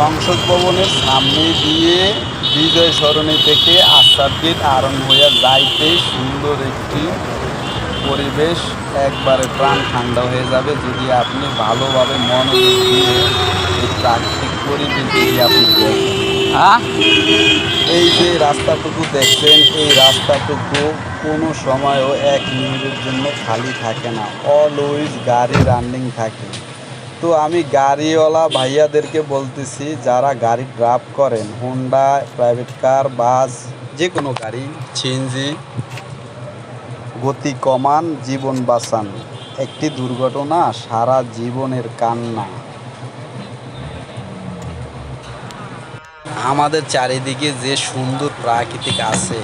সংসদ ভবনের সামনে দিয়ে বিজয় সরণি থেকে গেট আরম্ভ হইয়া যাইতে সুন্দর একটি পরিবেশ, একবারে প্রাণ ঠান্ডা হয়ে যাবে। যদি আপনি ভালোভাবে মনোযোগ দিয়ে এই প্রাকৃতিক পরিবেশ যদি আপনি দেখেন। হ্যাঁ এই যে রাস্তাটুকু দেখছেন, এই রাস্তাটুকু কোনো সময়ও এক মিনিটের জন্য খালি থাকে না। অলওয়েজ গাড়ি রানিং থাকে। তো আমি গাড়িওয়ালা ভাইয়াদেরকে বলতেছি, যারা গাড়ি ড্রাইভ করেন হোন্ডা প্রাইভেট কার বাস যে কোনো গাড়ি সিএনজি গতি কমান, জীবন বাঁচান। একটি দুর্ঘটনা, সারা জীবনের কান্না। আমাদের চারিদিকে যে সুন্দর প্রাকৃতিক আছে,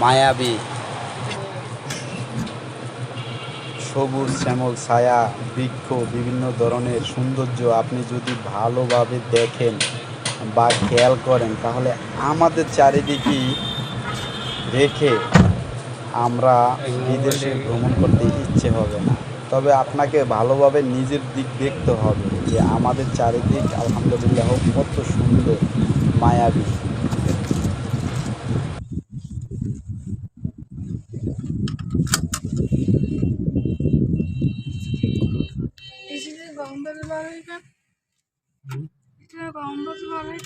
মায়াবী সবুজ শ্যামল, ছায়া, বৃক্ষ, বিভিন্ন ধরনের সৌন্দর্য আপনি যদি ভালোভাবে দেখেন বা খেয়াল করেন, তাহলে আমাদের চারিদিকেই রেখে আমরা বিদেশে ভ্রমণ করতে ইচ্ছে হবে না। তবে আপনাকে ভালোভাবে নিজের দিক দেখতে হবে যে আমাদের চারিদিক আলহামদুলিল্লাহ কত সুন্দর, মায়াবী। এসিতে গরম বাজে বার হয়ে গেল এটা গরম বাজে বার হয়ে।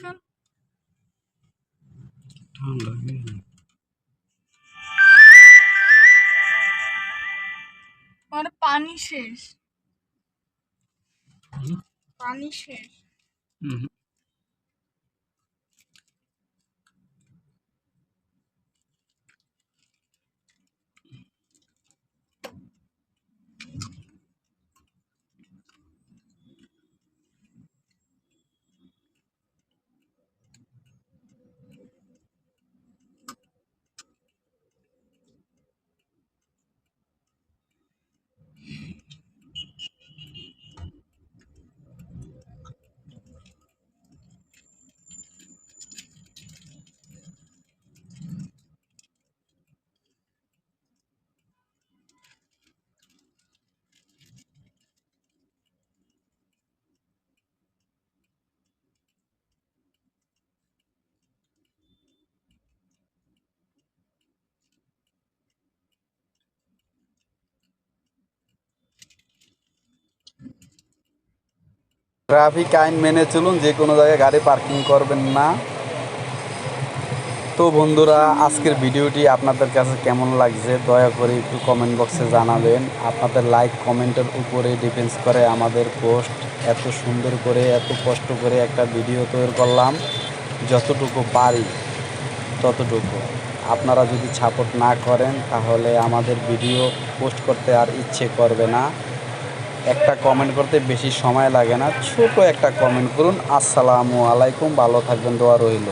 মানে পানি শেষ। পানি ট্রাফিক আইন মেনে চলুন, যে কোনো জায়গায় গাড়ি পার্কিং করবেন না। তো বন্ধুরা, আজকের ভিডিওটি আপনাদের কাছে কেমন লাগছে, দয়া করে একটু কমেন্ট বক্সে জানাবেন। আপনাদের লাইক কমেন্টের উপরে ডিপেন্স করে আমাদের পোস্ট এত সুন্দর করে, এত কষ্ট করে একটা ভিডিও তৈরি করলাম। যতটুকু পারি, ততটুকু। আপনারা যদি সাপোর্ট না করেন, তাহলে আমাদের ভিডিও পোস্ট করতে আর ইচ্ছে করবে না। একটা কমেন্ট করতে বেশি সময় লাগে না। ছোট একটা কমেন্ট করুন। আসসালামু আলাইকুম। ভালো থাকবেন। দোয়া রইল।